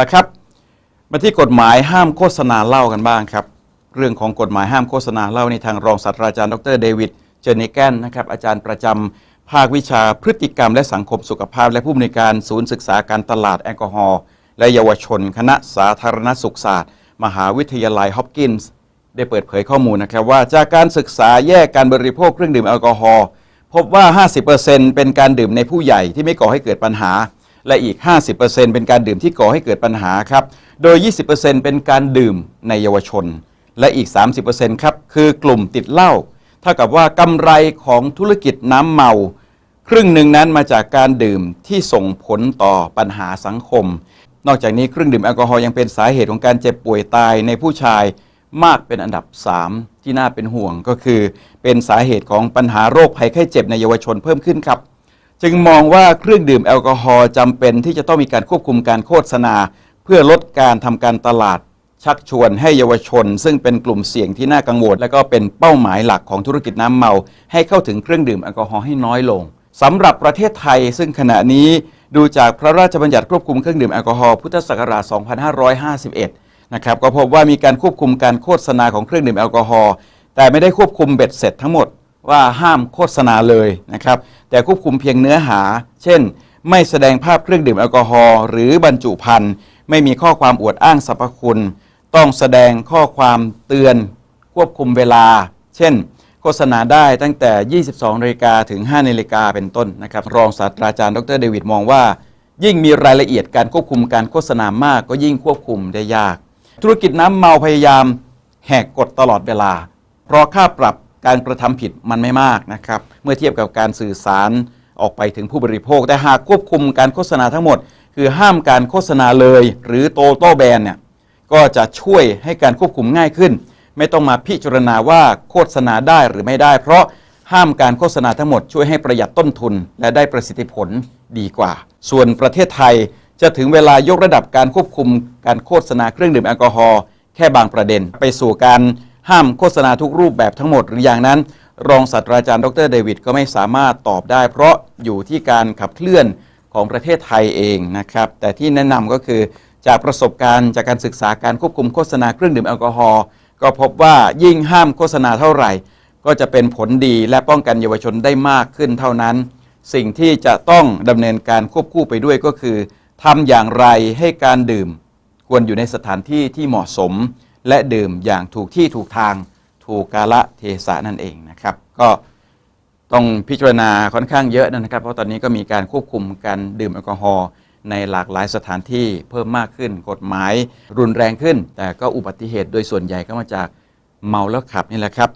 ละครับ มาที่กฎหมายห้ามโฆษณาเหล้ากันบ้างครับ เรื่องของกฎหมายห้ามโฆษณาเหล้าในทางรองศาสตราจารย์ดรเดวิดเจเนแกนนะครับอาจารย์ประจำภาควิชาพฤติกรรมและสังคมสุขภาพ และผู้อำนวยการศูนย์ศึกษาการตลาดแอลกอฮอล์และเยาวชน คณะสาธารณสุขศาสตร์ มหาวิทยาลัยฮอปกินส์ได้เปิดเผยข้อมูลนะครับว่าจากการศึกษาแยกการบริโภคเครื่องดื่มแอลกอฮอล์พบว่า 50%เป็นการดื่มในผู้ใหญ่ที่ไม่ก่อให้เกิดปัญหา และอีก 50%เป็นการดื่มที่ก่อให้เกิดปัญหาครับ โดย 20%เป็นการดื่มในเยาวชน และอีก 30%ครับ คือกลุ่มติดเหล้า เท่ากับว่ากำไรของธุรกิจน้ำเมา ครึ่งหนึ่งนั้นมาจากการดื่มที่ส่งผลต่อปัญหาสังคม นอกจากนี้เครื่องดื่มแอลกอฮอล์ยังเป็นสาเหตุของการเจ็บป่วยตายในผู้ชายมากเป็นอันดับ 3 ที่น่าเป็นห่วงก็คือ เป็นสาเหตุของปัญหาโรคภัยไข้เจ็บในเยาวชนเพิ่มขึ้นครับ จึงมองว่าเครื่องดื่มแอลกอฮอล์จำเป็นที่จะต้องมีการควบคุมการโฆษณา เพื่อลดการทำการตลาดชักชวนให้เยาวชน ซึ่งเป็นกลุ่มเสี่ยงที่น่ากังวล และก็เป็นเป้าหมายหลักของธุรกิจน้ำเมา ให้เข้าถึงเครื่องดื่มแอลกอฮอล์ให้น้อยลงสำหรับประเทศไทย ซึ่งขณะนี้ดูจากพระราชบัญญัติควบคุมเครื่องดื่มแอลกอฮอล์พุทธศักราช 2551 นะครับก็พบว่ามีการควบคุมการโฆษณาของเครื่องดื่มแอลกอฮอล์แต่ไม่ได้ควบคุมเบ็ดเสร็จทั้งหมด ว่าห้ามโฆษณาเลยนะครับ แต่ควบคุมเพียงเนื้อหา เช่น ไม่แสดงภาพเครื่องดื่มแอลกอฮอล์หรือบรรจุภัณฑ์ไม่มีข้อความอวดอ้างสรรพคุณ ต้องแสดงข้อความเตือน ควบคุมเวลา เช่น โฆษณาได้ตั้งแต่ 22นาฬิกาถึง5นาฬิกาเป็นต้นนะครับ รองศาสตราจารย์ดรเดวิดมองว่า ยิ่งมีรายละเอียดการควบคุมการโฆษณามากก็ยิ่งควบคุมได้ยาก ธุรกิจน้ำเมาพยายาม แหกกฎตลอดเวลา เพราะค่าปรับ การกระทำผิดมันไม่มากนะครับ เมื่อเทียบกับการสื่อสารออกไปถึงผู้บริโภค แต่หากควบคุมการโฆษณาทั้งหมด คือห้ามการโฆษณาเลย หรือโตโต้แบนเนี่ยก็จะช่วยให้การควบคุมง่ายขึ้น ไม่ต้องมาพิจารณาว่าโฆษณาได้หรือไม่ได้ เพราะห้ามการโฆษณาทั้งหมดช่วยให้ประหยัดต้นทุน และได้ประสิทธิผลดีกว่า ส่วนประเทศไทยจะถึงเวลายกระดับการควบคุมการโฆษณาเครื่องดื่มแอลกอฮอล์แค่บางประเด็น ไปสู่การ ห้ามโฆษณาทุกรูปแบบทั้งหมดหรืออย่างนั้น รองศาสตราจารย์ดรเดวิดก็ไม่สามารถตอบได้ เพราะอยู่ที่การขับเคลื่อนของประเทศไทยเองนะครับ แต่ที่แนะนำก็คือจากประสบการณ์จากการศึกษาการควบคุมโฆษณาเครื่องดื่มแอลกอฮอล์ก็พบว่ายิ่งห้ามโฆษณาเท่าไหร่ ก็จะเป็นผลดีและป้องกันเยาวชนได้มากขึ้นเท่านั้น สิ่งที่จะต้องดำเนินการควบคู่ไปด้วยก็คือทำอย่างไรให้การดื่ม ควรอยู่ในสถานที่ที่เหมาะสม และดื่มอย่างถูกที่ถูกทางถูกกาละเทศะนั่นเองนะครับ ก็ต้องพิจารณาค่อนข้างเยอะนะครับ เพราะตอนนี้ก็มีการควบคุมการดื่มแอลกอฮอล์ในหลากหลายสถานที่เพิ่มมากขึ้น กฎหมายรุนแรงขึ้น แต่ก็อุบัติเหตุโดยส่วนใหญ่ก็มาจากเมาแล้วขับนี่แหละครับ